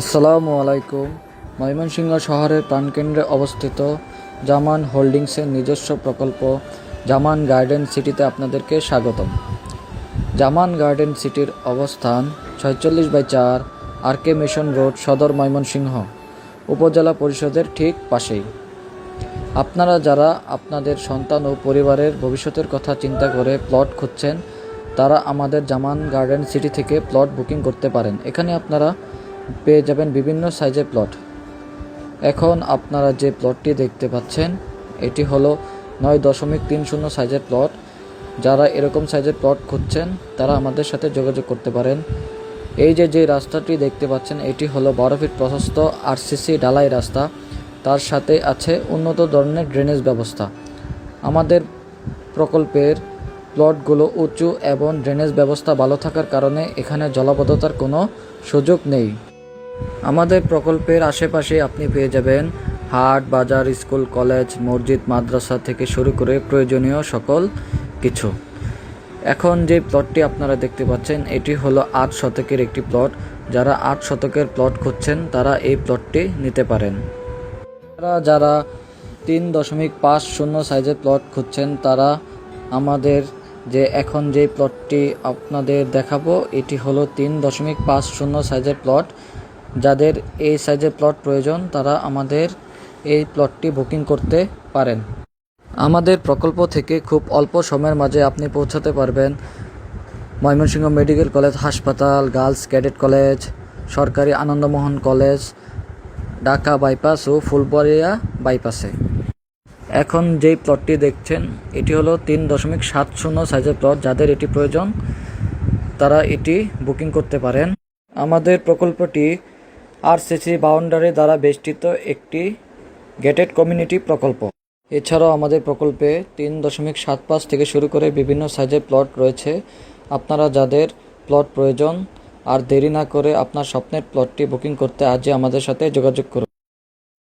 আসসালামু আলাইকুম। ময়মনসিংহ শহরের প্রাণকেন্দ্রে অবস্থিত জামান হোল্ডিংসের নিজস্ব প্রকল্প জামান গার্ডেন সিটিতে আপনাদেরকে স্বাগতম। জামান গার্ডেন সিটির অবস্থান ছয়চল্লিশ বাই চার আর কে মিশন রোড, সদর ময়মনসিংহ, উপজেলা পরিষদের ঠিক পাশেই। আপনারা যারা আপনাদের সন্তান ও পরিবারের ভবিষ্যতের কথা চিন্তা করে প্লট খুঁজছেন, তারা আমাদের জামান গার্ডেন সিটি থেকে প্লট বুকিং করতে পারেন। এখানে আপনারা পেয়ে যাবেন বিভিন্ন সাইজের প্লট। এখন আপনারা যে প্লটটি দেখতে পাচ্ছেন, এটি হলো নয় দশমিক তিন শূন্য সাইজের প্লট। যারা এরকম সাইজের প্লট খুঁজছেন, তারা আমাদের সাথে যোগাযোগ করতে পারেন। এই যে যে রাস্তাটি দেখতে পাচ্ছেন, এটি হলো বারো ফিট প্রশস্ত আরসিসি ঢালাই রাস্তা। তার সাথে আছে উন্নত ধরনের ড্রেনেজ ব্যবস্থা। আমাদের প্রকল্পের প্লটগুলো উঁচু এবং ড্রেনেজ ব্যবস্থা ভালো থাকার কারণে এখানে জলাবদ্ধতার কোনো সুযোগ নেই। আমাদের প্রকল্পের আশেপাশে আপনি পেয়ে যাবেন হাট, বাজার, স্কুল, কলেজ, মসজিদ, মাদ্রাসা থেকে শুরু করে প্রয়োজনীয় সকল কিছু। এখন যে প্লটটি আপনারা দেখতে পাচ্ছেন, এটি হলো আট শতকের একটি প্লট। যারা আট শতকের প্লট খুঁজছেন, তারা এই প্লটটি নিতে পারেন। তারা যারা তিন দশমিক পাঁচ শূন্য সাইজের প্লট খুঁজছেন, তারা আমাদের যে এখন যে প্লটটি আপনাদের দেখাবো, এটি হলো তিন দশমিক পাঁচ শূন্য সাইজের প্লট। যাদের এই সাইজের প্লট প্রয়োজন, তারা আমাদের এই প্লটটি বুকিং করতে পারেন। আমাদের প্রকল্প থেকে খুব অল্প সময়ের মাঝে আপনি পৌঁছাতে পারবেন। ময়মনসিংহ মেডিকেল কলেজ হাসপাতাল, গার্লস ক্যাডেট কলেজ, সরকারি আনন্দমোহন কলেজ, ঢাকা বাইপাস ও ফুলবাড়িয়া বাইপাসে এখন যেই প্লটটি দেখছেন, এটি হলো তিন দশমিক সাত শূন্য সাইজের প্লট যাদের এটি প্রয়োজন, তারা এটি বুকিং করতে পারেন। আমাদের প্রকল্পটি আরসিসি বাউন্ডারি দ্বারা বেষ্টিত একটি গেটেড কমিউনিটি প্রকল্প। এছাড়াও আমাদের প্রকল্পে তিন দশমিক সাত পাঁচ থেকে শুরু করে বিভিন্ন সাইজের প্লট রয়েছে। আপনারা যাদের প্লট প্রয়োজন আর দেরি না করে আপনার স্বপ্নের প্লটটি বুকিং করতে আজই আমাদের সাথে যোগাযোগ করুন।